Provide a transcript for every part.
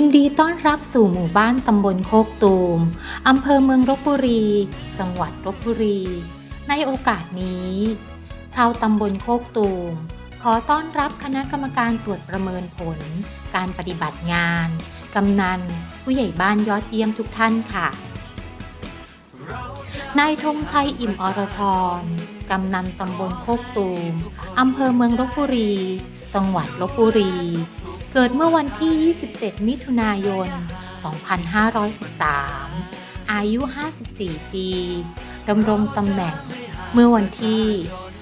ยินดีต้อนรับสู่หมู่บ้านตำบลโคกตูม อำเภอเมืองลบบุรี จังหวัดลบบุรี ในโอกาสนี้ ชาวตำบลโคกตูม ขอต้อนรับคณะกรรมการตรวจประเมินผล การปฏิบัติงาน กำนัน ผู้ใหญ่บ้านยอดเยี่ยมทุกท่านค่ะ นายธงชัยอิ่มอรชร กำนันตำบลโคกตูม อำเภอเมืองลบบุรี จังหวัดลบบุรี เกิดเมื่อวันที่ 27 มิถุนายน 2513 อายุ 54 ปีดำรงตำแหน่ง เมื่อวันที่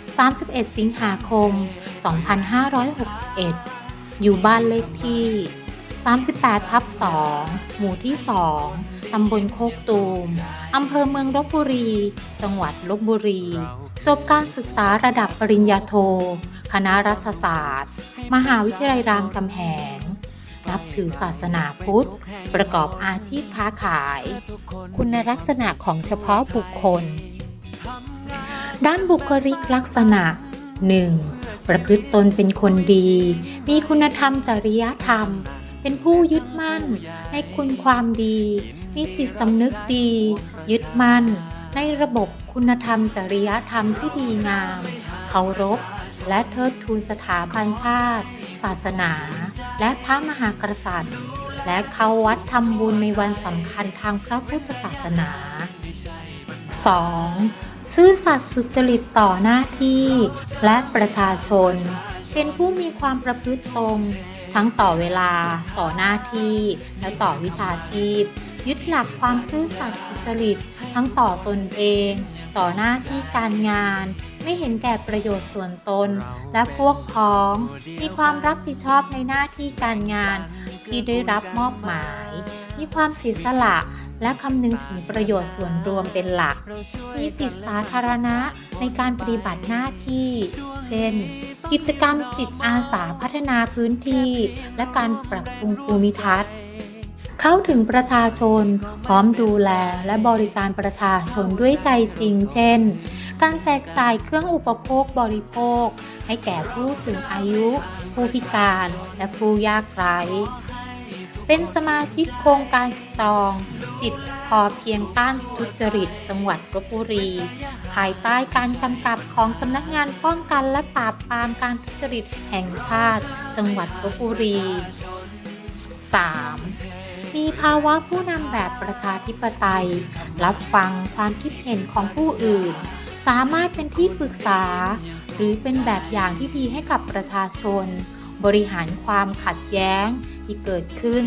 31 สิงหาคม 2561 อยู่บ้านเลขที่ 38 ทับ 2 หมู่ที่ 2 ตำบลโคกตูม อำเภอเมืองลบบุรี จังหวัดลบบุรี จบการศึกษาระดับปริญญาโท คณะรัฐศาสตร์ มหาวิทยาลัยรามคำแหง นับถือศาสนาพุทธ ประกอบอาชีพค้าขาย คุณลักษณะของเฉพาะบุคคล ด้านบุคลิกลักษณะ 1. ประพฤติตนเป็นคนดี มีคุณธรรมจริยธรรม เป็นผู้ยึดมั่น ในคุณความดี มีจิตสำนึกดี ยึดมั่น ในระบบ คุณธรรมจริยธรรมที่ดีงาม เคารพ และเทิดทูนสถาบันชาติ ศาสนา และพระมหากษัตริย์ และเข้าวัดทำบุญในวันสำคัญทางพระพุทธศาสนา 2. ซื่อสัตย์สุจริตต่อหน้าที่ และประชาชน เป็นผู้มีความประพฤติตรง ทั้งต่อเวลา ต่อหน้าที่ และต่อวิชาชีพ ยึดหลักความซื่อสัตย์สุจริต ทั้งต่อตนเอง ต่อหน้าที่การงาน ไม่เห็นแก่ประโยชน์ส่วนตนและพวกพ้อง มีความรับผิดชอบในหน้าที่การงานที่ได้รับมอบหมาย มีความเสียสละและคำนึงถึงประโยชน์ส่วนรวมเป็นหลัก มีจิตสาธารณะในการปฏิบัติหน้าที่ เช่น กิจกรรมจิตอาสาพัฒนาพื้นที่ และการปรับปรุงภูมิทัศน์ เข้าถึงประชาชน พร้อมดูแลและบริการประชาชนด้วยใจจริง เช่น การแจกจ่ายเครื่องอุปโภคบริโภค ให้แก่ผู้สูงอายุ ผู้พิการและผู้ยากไร้เป็นสมาชิกโครงการสตรอง จิตพอเพียงต้านทุจริต จังหวัดลบบุรี ภายใต้การกำกับของสำนักงานป้องกันและปราบปรามการทุจริตแห่งชาติ จังหวัดลบบุรี 3. มีภาวะผู้นำแบบประชาธิปไตย รับฟังความคิดเห็นของผู้อื่น สามารถเป็นที่ปรึกษา หรือเป็นแบบอย่างที่ดีให้กับประชาชน บริหารความขัดแย้งที่เกิดขึ้น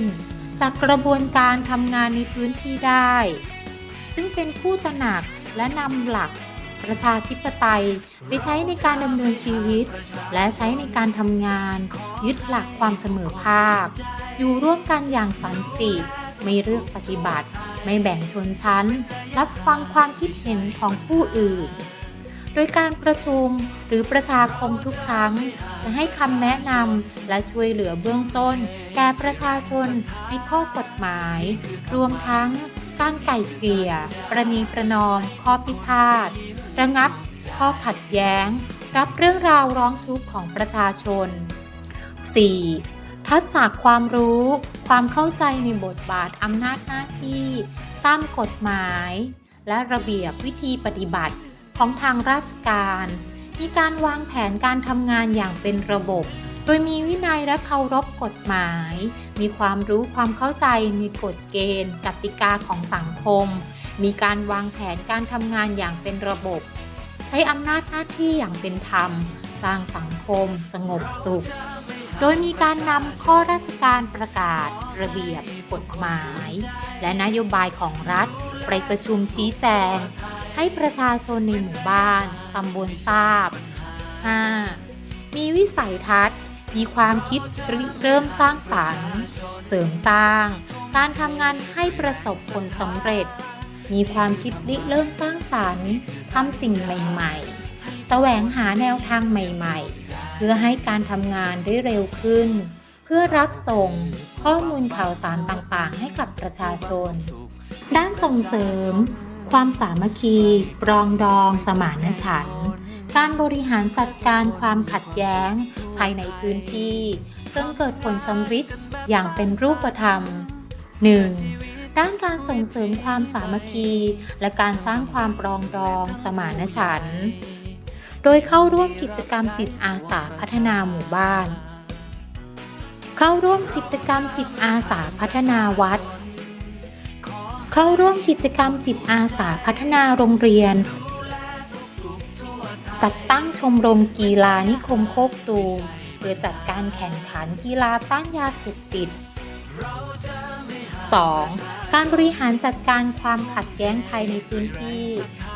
จากกระบวนการทำงานในพื้นที่ได้ ซึ่งเป็นผู้ตระหนักและนำหลัก ประชาธิปไตย ไปใช้ในการดำเนินชีวิต และใช้ในการทำงาน ยึดหลักความเสมอภาค อยู่ร่วมกันอย่างสันติ ไม่เลือกปฏิบัติ ไม่แบ่งชนชั้น รับฟังความคิดเห็นของผู้อื่น โดยการประชุมหรือประชาคมทุกครั้ง จะให้คำแนะนำและช่วยเหลือเบื้องต้น แก่ประชาชนในข้อกฎหมาย รวมทั้งการไก่เกลี่ย ประนีประนอม ข้อพิพาท ระงับข้อขัดแย้ง รับเรื่องราวร้องทุกข์ของประชาชน 4. ทักษะความรู้ ความเข้าใจในบทบาทอำนาจหน้าที่ ตามกฎหมาย และระเบียบวิธีปฏิบัติของทางราชการ มีการวางแผนการทำงานอย่างเป็นระบบ โดยมีวินัยและเคารพกฎหมาย มีความรู้ความเข้าใจในกฎเกณฑ์ กติกาของสังคม มีการวางแผนการทำงานอย่างเป็นระบบ ใช้อำนาจหน้าที่อย่างเป็นธรรม สร้างสังคม สงบสุข โดยมีการนำข้อราชการประกาศ ระเบียบ กฎหมาย และนโยบายของรัฐ ไปประชุมชี้แจง ให้ประชาชนในหมู่บ้านตำบลทราบ 5. มีวิสัยทัศน์ มีความคิดริเริ่มสร้างสรรค์ เสริมสร้าง การทำงานให้ประสบผลสำเร็จ มีความคิดริเริ่มสร้างสรรค์ทำสิ่งใหม่ๆ แสวงหาแนวทางใหม่ๆ เพื่อให้การทำงานได้เร็วขึ้น เพื่อรับส่งข้อมูลข่าวสารต่างๆ ให้กับประชาชน ด้านส่งเสริม ความสามัคคี ปรองดอง สมานฉันท์การบริหารจัดการความขัดแย้ง ภายในพื้นที่จนเกิดผลสำฤทธิ์อย่างเป็นรูปธรรม 1. ด้านการส่งเสริมความสามัคคี และการสร้างความปรองดองสมานฉันท์โดยเข้าร่วมกิจกรรมจิตอาสาพัฒนาหมู่บ้าน เข้าร่วมกิจกรรมจิตอาสาพัฒนาวัด เข้าร่วมกิจกรรมจิตอาสาพัฒนาโรงเรียน จัดตั้งชมรมกีฬานิคมโคกตูมเพื่อจัดการแข่งขันกีฬาต้านยาเสพติด 2. การบริหารจัดการความขัดแย้งภายในพื้นที่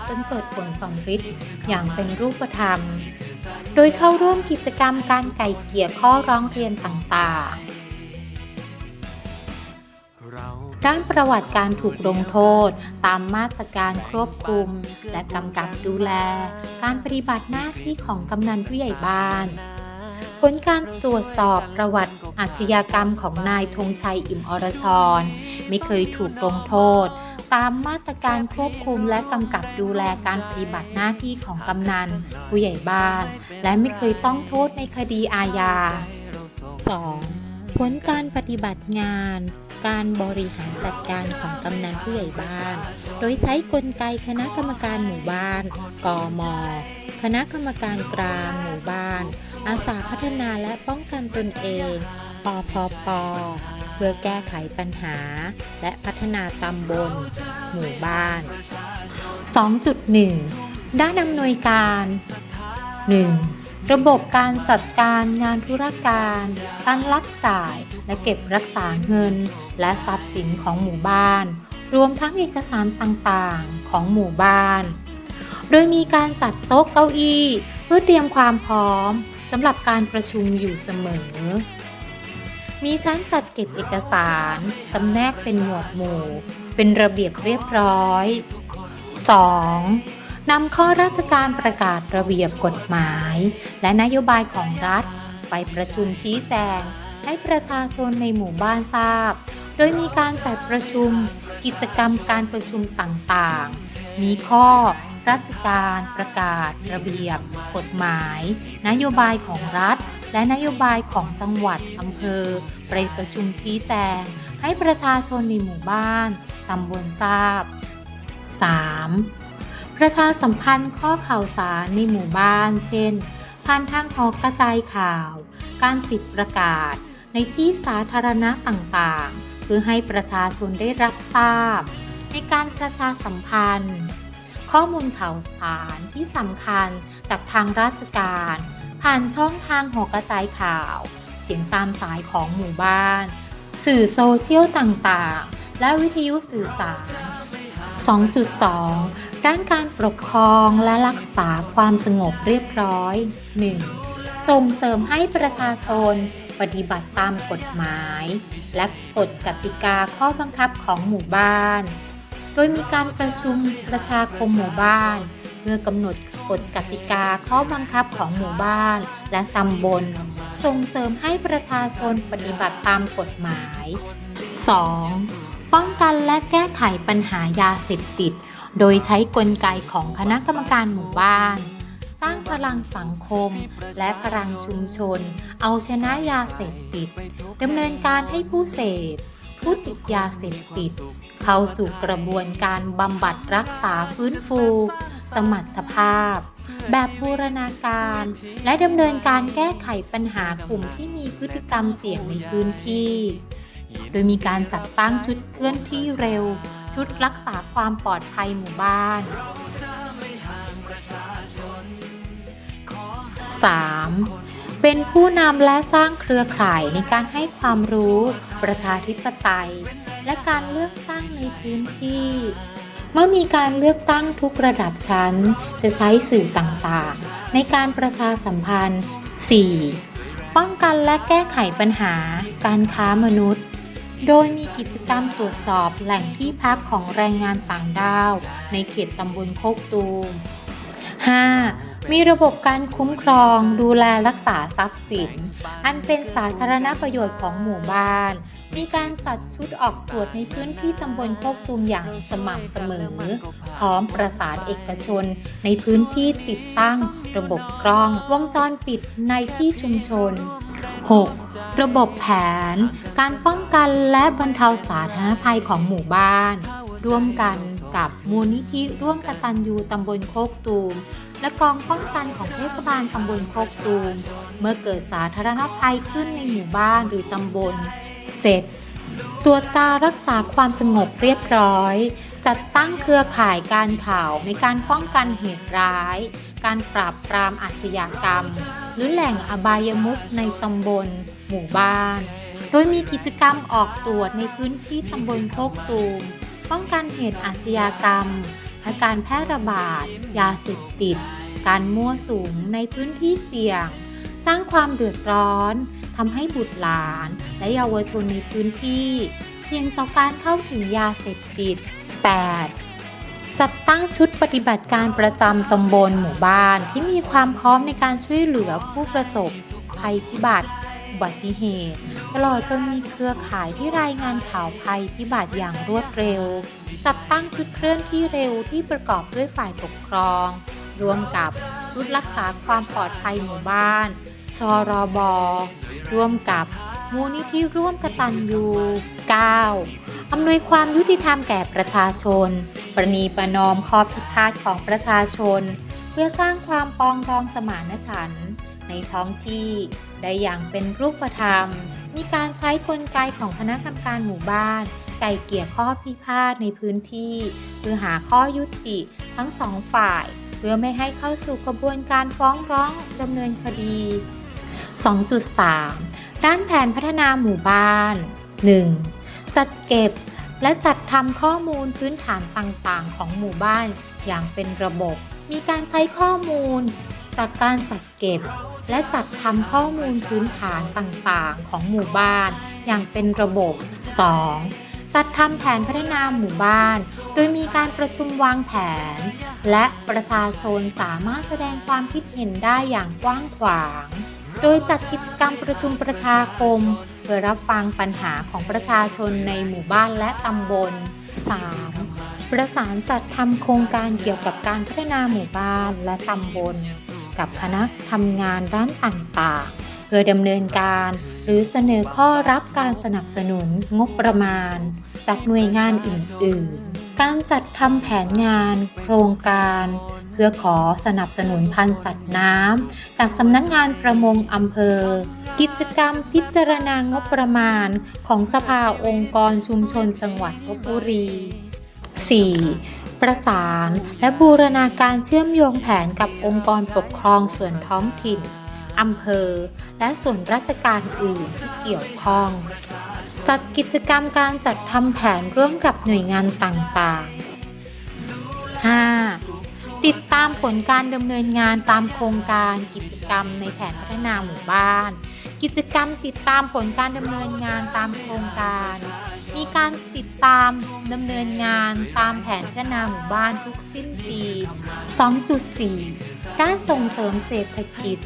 จนเกิดผลสำฤทธิ์อย่างเป็นรูปธรรม โดยเข้าร่วมกิจกรรมการไก่เกี่ยข้อร้องเรียนต่างๆ ด้านประวัติการถูกลงโทษ ตามมาตรการควบคุม และกำกับดูแล การปฏิบัติหน้าที่ของกำนันผู้ใหญ่บ้าน ผลการตรวจสอบประวัติอาชญากรรมของนายธงชัยอิ่มอรชร ไม่เคยถูกลงโทษ ตามมาตรการควบคุมและกำกับดูแลการปฏิบัติหน้าที่ของกำนัน ผู้ใหญ่บ้าน และไม่เคยต้องโทษในคดีอาญา 2. ผลการปฏิบัติงานการบริหารจัดการของกำนันผู้ใหญ่บ้าน โดยใช้กลไกคณะกรรมการหมู่บ้าน กม คณะกรรมการกลางหมู่บ้าน อาสาพัฒนาและป้องกันตนเองปพปเพื่อแก้ไขปัญหา และพัฒนาตำบล หมู่บ้าน 2.1 ด้านอำนวยการ 1. ระบบการจัดการงานธุรการ การรับจ่ายและเก็บรักษาเงิน และทรัพย์สินของหมู่บ้าน รวมทั้งเอกสารต่างๆ ของหมู่บ้าน โดยมีการจัดโต๊ะเก้าอี้เพื่อเตรียมความพร้อมสำหรับการประชุมอยู่เสมอ มีชั้นจัดเก็บเอกสารจำแนกเป็นหมวดหมู่ เป็นระเบียบเรียบร้อย 2. นำข้อราชการประกาศระเบียบกฎหมาย และนโยบายของรัฐ ไปประชุมชี้แจง ให้ประชาชนในหมู่บ้านทราบ โดยมีการจัดประชุม กิจกรรมการประชุมต่างๆ มีข้อ ราชการ ประกาศ ระเบียบ กฎหมาย นโยบายของรัฐ และนโยบายของจังหวัดอำเภอไปประชุมชี้แจง ให้ประชาชนในหมู่บ้านตำบลทราบ 3. ประชาสัมพันธ์ข้อข่าวสารในหมู่บ้าน เช่นผ่านทางหอกกระจายข่าว การติดประกาศ ในที่สาธารณะต่างๆ เพื่อให้ประชาชนได้รับทราบ ในการประชาสัมพันธ์ ข้อมูลข่าวสารที่สำคัญจากทางราชการ ผ่านช่องทางหอกระจายข่าว เสียงตามสายของหมู่บ้าน สื่อโซเชียลต่างๆ และวิทยุสื่อสาร 2.2 ด้านการปกครองและรักษาความสงบเรียบร้อย 1. ส่งเสริมให้ประชาชนปฏิบัติตามกฎหมาย และกฎกติกาข้อบังคับของหมู่บ้าน โดยมีการประชุมประชาคมหมู่บ้านเมื่อกำหนดกฎกติกาข้อบังคับของหมู่บ้านและตำบล ส่งเสริมให้ประชาชนปฏิบัติตามกฎหมาย 2. ป้องกันและแก้ไขปัญหายาเสพติด โดยใช้กลไกของคณะกรรมการหมู่บ้าน สร้างพลังสังคม และพลังชุมชน เอาชนะยาเสพติดดำเนินการให้ผู้เสพ ผู้ติดยาเสพติด เข้าสู่กระบวนการบำบัดรักษาฟื้นฟู สมรรถภาพ แบบบูรณาการ และดำเนินการแก้ไขปัญหากลุ่มที่มีพฤติกรรมเสี่ยงในพื้นที่ โดยมีการจัดตั้งชุดเคลื่อนที่เร็ว ชุดรักษาความปลอดภัยหมู่บ้าน 3. เป็นผู้นำและสร้างเครือข่ายในการให้ความรู้ ประชาธิปไตย และการเลือกตั้งในพื้นที่ เมื่อมีการเลือกตั้งทุกระดับชั้น จะใช้สื่อต่างๆ ในการประชาสัมพันธ์ 4. ป้องกันและแก้ไขปัญหา การค้ามนุษย์ โดยมีกิจกรรมตรวจสอบแหล่งที่พักของแรงงานต่างด้าว ในเขตตำบลโคกตูม 5. มีระบบการคุ้มครองดูแลรักษาทรัพย์สิน อันเป็นสาธารณประโยชน์ของหมู่บ้าน มีการจัดชุดออกตรวจในพื้นที่ตำบลโคกตูมอย่างสม่ำเสมอ พร้อมประสานเอกชน ในพื้นที่ติดตั้ง ระบบกล้องวงจรปิดในที่ชุมชน 6. ระบบแผน การป้องกันและบรรเทาสาธารณภัยของหมู่บ้าน ร่วมกัน กับมูลนิธิร่วมกตัญญูตำบลโคกตูม และกองป้องกันของเทศบาลตำบลโคกตูม เมื่อเกิดสาธารณภัยขึ้นในหมู่บ้านหรือตำบล 7. ตรวตารักษาความสงบเรียบร้อย จัดตั้งเครือข่ายการข่าวในการป้องกันเหตุร้าย การปราบปรามอาชญากรรม หรือแหล่งอบายมุขในตำบล หมู่บ้าน โดยมีกิจกรรมออกตรวจในพื้นที่ตำบลโคกตูม ป้องกันเหตุอาชญากรรม และการแพร่ระบาด ยาเสพติด การมั่วสุมในพื้นที่เสี่ยง สร้างความเดือดร้อนทำให้บุตรหลาน และเยาวชนในพื้นที่ เสี่ยงต่อการเข้าถึงยาเสพติด 8. จัดตั้งชุดปฏิบัติการประจำตำบลหมู่บ้านที่มีความพร้อมในการช่วยเหลือผู้ประสบภัยพิบัติอุบัติเหตุ ตลอดจนมีเครือข่ายที่รายงานข่าวภัยพิบัติอย่างรวดเร็ว จัดตั้งชุดเคลื่อนที่เร็วที่ประกอบด้วยฝ่ายปกครอง รวมกับชุดรักษาความปลอดภัยหมู่บ้าน ชรบ ร่วมกับมูลนิธิร่วมกตัญญู 9. อำนวยความยุติธรรมแก่ประชาชน ประนีประนอมข้อพิพาทของประชาชน เพื่อสร้างความปองดองสมานฉันท์ในท้องที่ได้อย่างเป็นรูปธรรม มีการใช้กลไกของคณะกรรมการหมู่บ้าน ไก่เกี่ยข้อพิพาทในพื้นที่ เพื่อหาข้อยุติทั้งสองฝ่าย เพื่อไม่ให้เข้าสู่กระบวนการฟ้องร้องดำเนินคดี 2.3 ด้านแผนพัฒนาหมู่บ้าน 1. จัดเก็บและจัดทำข้อมูลพื้นฐานต่างๆ ของหมู่บ้านอย่างเป็นระบบ มีการใช้ข้อมูล จากการจัดเก็บ และจัดทำข้อมูลพื้นฐานต่างๆ ของหมู่บ้าน อย่างเป็นระบบ 2. จัดทำแผนพัฒนาหมู่บ้าน โดยมีการประชุมวางแผน และประชาชนสามารถแสดงความคิดเห็นได้อย่างกว้างขวาง โดยจัดกิจกรรมประชุมประชาคม เพื่อรับฟังปัญหาของประชาชนในหมู่บ้านและตำบล 3. ประสานจัดทำโครงการเกี่ยวกับการพัฒนาหมู่บ้านและตำบล กับคณะทำงานด้านต่างๆ เพื่อดำเนินการ หรือเสนอข้อรับการสนับสนุนงบประมาณ จากหน่วยงานอื่น ๆ การจัดทำแผนงาน โครงการ เพื่อขอสนับสนุนพันธุ์สัตว์น้ำจากสำนักงานประมงอำเภอ กิจกรรมพิจารณางบประมาณของสภาองค์กรชุมชนจังหวัดลบบุรี 4. ประสาน และบูรณาการเชื่อมโยงแผนกับองค์กรปกครองส่วนท้องถิ่นอำเภอ และส่วนราชการอื่นที่เกี่ยวข้อง จัดกิจกรรมการจัดทำแผนร่วมกับหน่วยงานต่างๆ 5. ติดตามผลการดำเนินงานตามโครงการกิจกรรมในแผนพัฒนาหมู่บ้าน กิจกรรมติดตามผลการดำเนินงานตามโครงการ มีการติดตามดำเนินงานตามแผนพัฒนาหมู่บ้านทุกสิ้นปี 2.4 ด้านส่งเสริมเศรษฐกิจ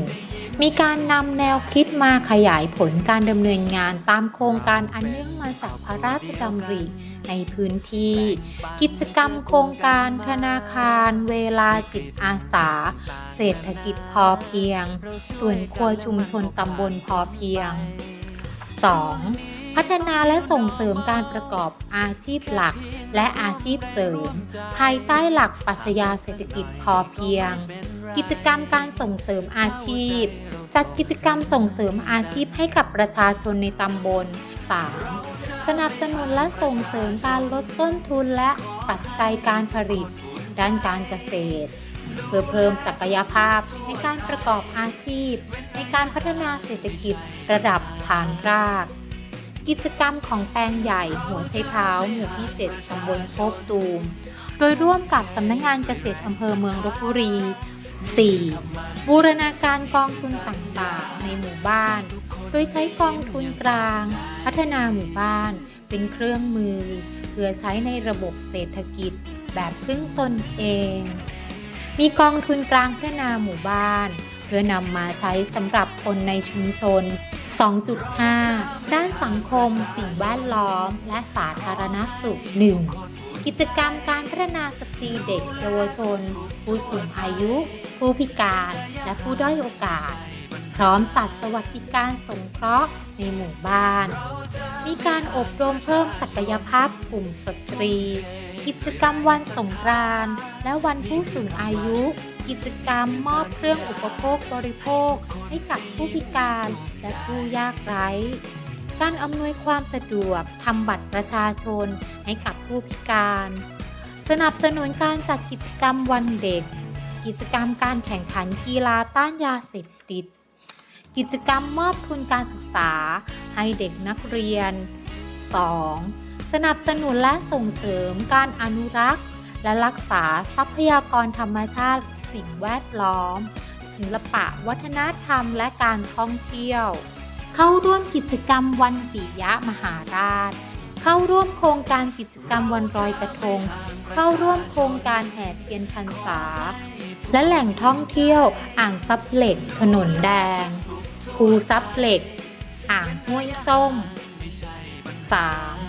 1. มีการนำแนวคิดมาขยายผลการดำเนินงานตามโครงการอันเนื่องมาจากพระราชดำริในพื้นที่ กิจกรรมโครงการธนาคาร เวลาจิตอาสา เศรษฐกิจพอเพียง ส่วนครัวชุมชนตำบลพอเพียง 2. พัฒนาและส่งเสริมการประกอบอาชีพหลัก และอาชีพเสริม ภายใต้หลักปรัชญาเศรษฐกิจพอเพียง กิจกรรมการส่งเสริมอาชีพ จัดกิจกรรมส่งเสริมอาชีพให้กับประชาชนในตำบล 3. สนับสนุนและส่งเสริมการลดต้นทุนและปัจจัยการผลิต ด้านการเกษตรเพื่อเพิ่มศักยภาพในการประกอบอาชีพ ในการพัฒนาเศรษฐกิจระดับฐานราก กิจกรรมของแปลงใหญ่หัวไชเท้า หมู่ที่ 7 ตำบลโคกตูม โดยร่วมกับสำนักงงานเกษตรอำเภอเมืองลบบุรี 4. บูรณาการกองทุนต่างๆ ในหมู่บ้าน โดยใช้กองทุนกลาง พัฒนาหมู่บ้าน เป็นเครื่องมือ เพื่อใช้ในระบบเศรษฐกิจแบบพึ่งตนเอง มีกองทุนกลางพัฒนาหมู่บ้าน เพื่อนำมาใช้สำหรับคนในชุมชน 2.5 ด้านสังคม สิ่งแวดล้อม และสาธารณสุข 1. กิจกรรมการพัฒนาสตรีเด็ก เยาวชน ผู้สูงอายุ ผู้พิการ และผู้ด้อยโอกาส พร้อมจัดสวัสดิการสงเคราะห์ในหมู่บ้าน มีการอบรมเพิ่มศักยภาพกลุ่มสตรี กิจกรรมวันสงกรานต์และวันผู้สูงอายุ กิจกรรมมอบเครื่องอุปโภคบริโภค ให้กับผู้พิการและผู้ยากไร้การอำนวยความสะดวกทำบัตรประชาชนให้กับผู้พิการ สนับสนุนการจัดกิจกรรมวันเด็ก กิจกรรมการแข่งขันกีฬาต้านยาเสพติด กิจกรรมมอบทุนการศึกษาให้เด็กนักเรียน 2. สนับสนุนและส่งเสริมการอนุรักษ์ และรักษาทรัพยากรธรรมชาติ สิ่งแวดล้อม ศิลปะวัฒนธรรมและการท่องเที่ยว เข้าร่วมกิจกรรมวันปิยะมหาราช เข้าร่วมโครงการกิจกรรมวันลอยกระทง เข้าร่วมโครงการแห่เทียนพรรษา และแหล่งท่องเที่ยวอ่างซับเหล็ก ถนนแดงภูซับเหล็ก อ่างห้วยส้ม 3.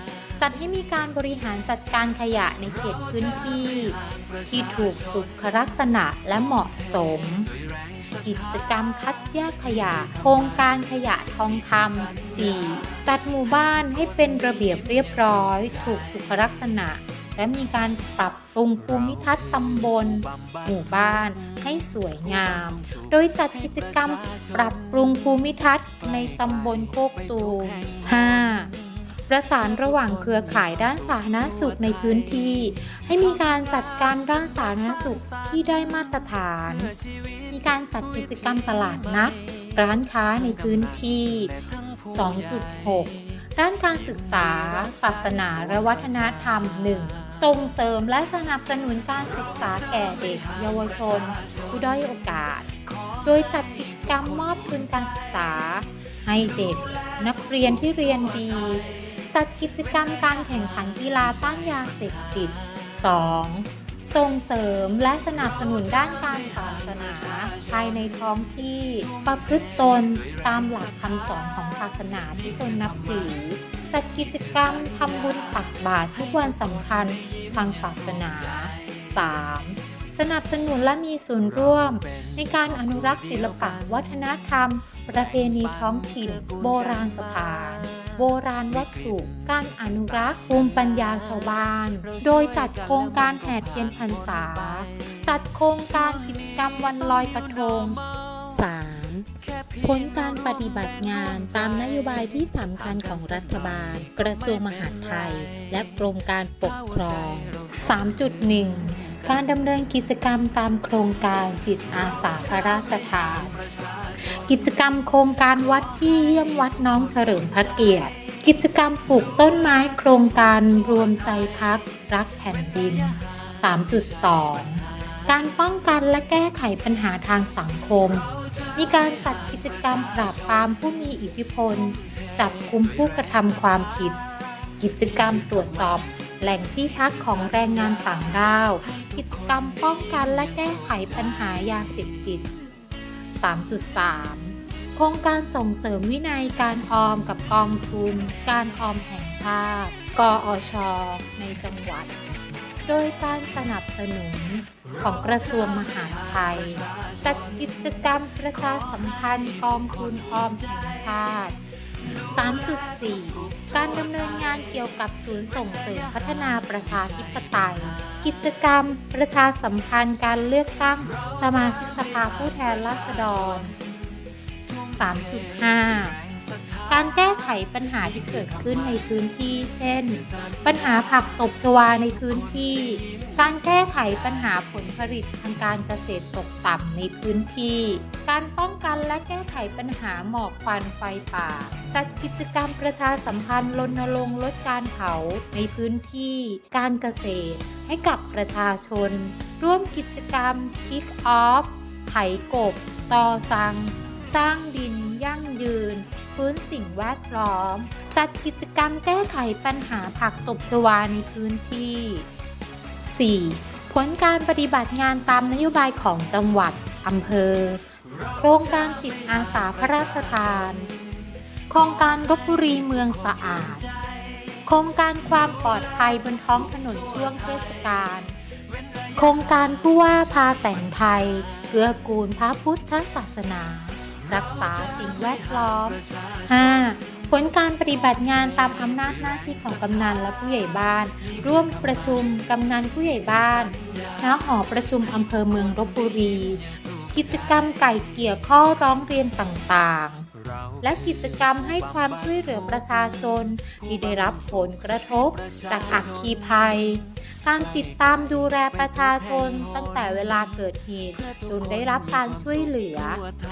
จัดให้มีการบริหารจัดการขยะในเขตพื้นที่ ที่ถูกสุขลักษณะและเหมาะสม กิจกรรมคัดแยกขยะ โครงการขยะทองคำ 4. จัดหมู่บ้านให้เป็นระเบียบเรียบร้อย ถูกสุขลักษณะ และมีการปรับปรุงภูมิทัศน์ตำบล หมู่บ้านให้สวยงาม โดยจัดกิจกรรมปรับปรุงภูมิทัศน์ในตำบลโคกตูม 5. ประสานระหว่างเครือข่ายด้านสาธารณสุขในพื้นที่ ให้มีการจัดการด้านสาธารณสุขที่ได้มาตรฐาน มีการจัดกิจกรรมตลาดนัด ร้านค้าในพื้นที่ 2.6ด้านการศึกษา ศาสนาและวัฒนธรรม 1. ส่งเสริมและสนับสนุนการศึกษาแก่เด็ก เยาวชน ผู้ด้อยโอกาส โดยจัดกิจกรรมมอบทุนการศึกษา ให้เด็ก นักเรียนที่เรียนดี จัดกิจกรรมการแข่งขันกีฬาต้านยาเสพติด 2. ส่งเสริมและสนับสนุนด้านการศาสนา ภายในท้องที่ประพฤติตนตามหลักคำสอนของศาสนาที่ตนนับถือ จัดกิจกรรมทำบุญตักบาตรทุกวันสำคัญทางศาสนา 3. สนับสนุนและมีส่วนร่วม ในการอนุรักษ์ศิลปะวัฒนธรรม ประเพณีท้องถิ่น โบราณสถาน โบราณวัตถุ การอนุรักษ์ภูมิปัญญาชาวบ้าน โดยจัดโครงการแห่เทียนพรรษา จัดโครงการกิจกรรมวันลอยกระทง 3. ผลการปฏิบัติงานตามนโยบายที่สำคัญของรัฐบาล กระทรวงมหาดไทย และกรมการปกครอง 3.1 การดำเนินกิจกรรมตามโครงการจิตอาสาพระราชทาน กิจกรรมโครงการวัดที่เยี่ยมวัดน้องเฉลิมพระเกียรติ กิจกรรมปลูกต้นไม้โครงการรวมใจพักรักแผ่นดิน 3.2 การป้องกันและแก้ไขปัญหาทางสังคม มีการจัดกิจกรรมปราบปรามผู้มีอิทธิพล จับกุมผู้กระทำความผิด กิจกรรมตรวจสอบ แหล่งที่พักของแรงงานต่างด้าว กิจกรรมป้องกันและแก้ไขปัญหายาเสพติด 3.3 โครงการส่งเสริมวินัยการออมกับกองทุนการออมแห่งชาติ กอช ในจังหวัด โดยการสนับสนุนของกระทรวงมหาดไทย จัดกิจกรรมประชาสัมพันธ์กองทุนออมแห่งชาติ 3.4 การดำเนินงานเกี่ยวกับศูนย์ส่งเสริมพัฒนาประชาธิปไตย กิจกรรม ประชาสัมพันธ์การเลือกตั้งสมาชิกสภาผู้แทนราษฎร 3.5 การแก้ไขปัญหาที่เกิดขึ้นในพื้นที่ เช่น ปัญหาผักตบชวาในพื้นที่ การแก้ไขปัญหาผลผลิตทางการเกษตรตกต่ำในพื้นที่ การป้องกันและแก้ไขปัญหาหมอกควันไฟป่า จัดกิจกรรมประชาสัมพันธ์รณรงค์ลดการเผาในพื้นที่ การเกษตร ให้กับประชาชน ร่วมกิจกรรม Kick Off ไถกบ ตอสัง สร้างดินยั่งยืน ฟื้นสิ่งแวดล้อม จัดกิจกรรมแก้ไขปัญหาผักตบชวาในพื้นที่ 4. ผลการปฏิบัติงานตามนโยบายของจังหวัดอำเภอ โครงการจิตอาสาพระราชทาน โครงการรบบุรีเมืองสะอาด โครงการความปลอดภัยบนท้องถนนช่วงเทศกาล โครงการผู้ว่าพาแต่งไทย เกื้อกูลพระพุทธศาสนา รักษาสิ่งแวดล้อม 5. ผลการปฏิบัติงานตามอำนาจหน้าที่ของกำนันและผู้ใหญ่บ้าน ร่วมประชุมกำนันผู้ใหญ่บ้านณหอประชุมอำเภอเมืองลบบุรี กิจกรรมไก่เกี่ยข้อร้องเรียนต่างๆ และกิจกรรมให้ความช่วยเหลือประชาชนที่ได้รับผลกระทบจากอัคคีภัย การติดตามดูแลประชาชนตั้งแต่เวลาเกิดเหตุจนได้รับการช่วยเหลือ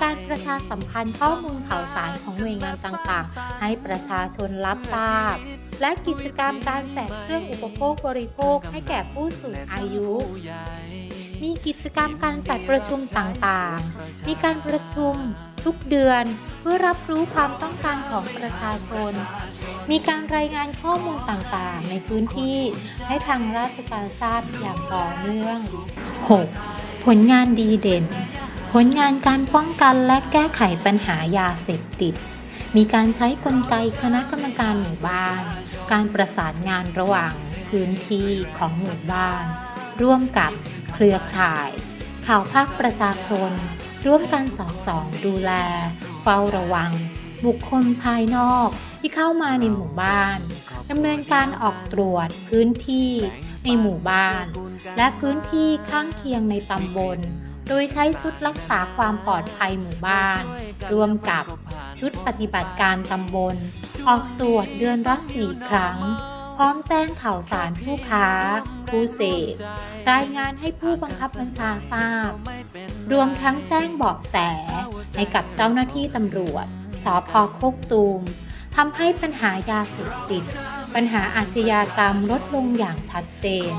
การประชาสัมพันธ์ข้อมูลข่าวสารของหน่วยงานต่างๆ ให้ประชาชนรับทราบ และกิจกรรมการแจกเครื่องอุปโภคบริโภคให้แก่ผู้สูงอายุ มีกิจกรรมการจัดประชุมต่างๆ มีการประชุมทุกเดือนเพื่อรับรู้ความต้องการของประชาชน มีการรายงานข้อมูลต่างๆ ในพื้นที่ให้ทางราชการทราบอย่างต่อเนื่อง 6. ผลงานดีเด่น ผลงานการป้องกันและแก้ไขปัญหายาเสพติด มีการใช้กลไกคณะกรรมการหมู่บ้าน การประสานงานระหว่างพื้นที่ของหมู่บ้าน ร่วมกับ รือข่าย ข่าวภาคประชาชน ร่วมกันสอดส่องดูแล เฝ้าระวัง บุคคลภายนอกที่เข้ามาในหมู่บ้านดำเนินการออกตรวจพื้นที่ในหมู่บ้าน และพื้นที่ข้างเคียงในตำบล โดยใช้ชุดรักษาความปลอดภัยหมู่บ้านร่วมกับชุดปฏิบัติการตำบล ออกตรวจเดือนละสี่ครั้ง พร้อมแจ้งข่าวสารผู้ค้า ผู้เสพรายงานให้ผู้บังคับบัญชาทราบ รวมทั้งแจ้งเบาะแส ให้กับเจ้าหน้าที่ตำรวจ สพโคกตูมทำให้ปัญหายาเสพติด ปัญหาอาชญากรรมลดลงอย่างชัดเจน